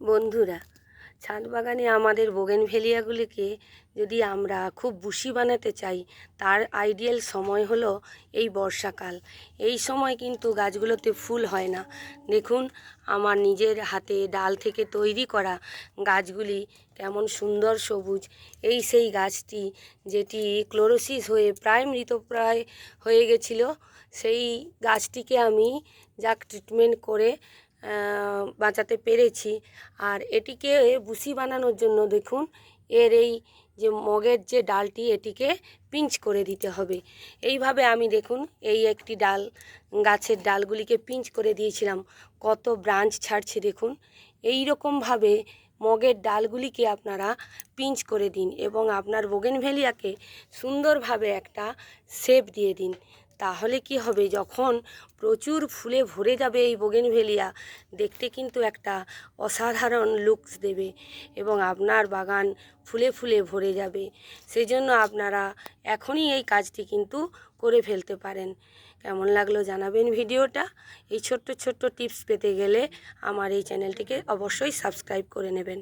বন্ধুরা ছাদ বাগানে আমাদের বোগেনভেলিয়াগুলিকে যদি আমরা খুব বুশি বানাতে চাই, তার আইডিয়াল সময় হলো এই বর্ষাকাল। এই সময় কিন্তু গাছগুলোতে ফুল হয় না। দেখুন, আমার নিজের হাতে ডাল থেকে তৈরি করা গাছগুলি কেমন সুন্দর সবুজ। এই সেই গাছটি যেটি ক্লোরোসিস হয়ে প্রায় মৃতপ্রায় হয়ে গেছিল, সেই গাছটিকে আমি যাক ট্রিটমেন্ট করে বাঁচাতে পেরেছি। আর এটিকে বুসি বানানোর জন্য দেখুন, এর এই যে মগের যে ডালটি, এটিকে পিঞ্চ করে দিতে হবে। এইভাবে আমি দেখুন, এই একটি ডাল, গাছের ডালগুলিকে পিঞ্চ করে দিয়েছিলাম। কত ব্রাঞ্চ ছাড়ছে দেখুন। এই রকমভাবে মগের ডালগুলিকে আপনারা পিঞ্চ করে দিন এবং আপনার বোগেনভেলিয়াকে সুন্দরভাবে একটা শেপ দিয়ে দিন। তাহলে কি হবে? যখন প্রচুর ফুলে ভরে যাবে এই বোগেনভেলিয়া, দেখতে কিন্তু একটা অসাধারণ লুকস দেবে এবং আপনার বাগান ফুলে ফুলে ভরে যাবে। সেই জন্য আপনারা এখনই এই কাজটি কিন্তু করে ফেলতে পারেন। কেমন লাগল জানাবেন ভিডিওটা? এই ছোট্ট ছোট্ট টিপস পেতে গেলে আমার এই চ্যানেলটিকে অবশ্যই সাবস্ক্রাইব করে নেবেন।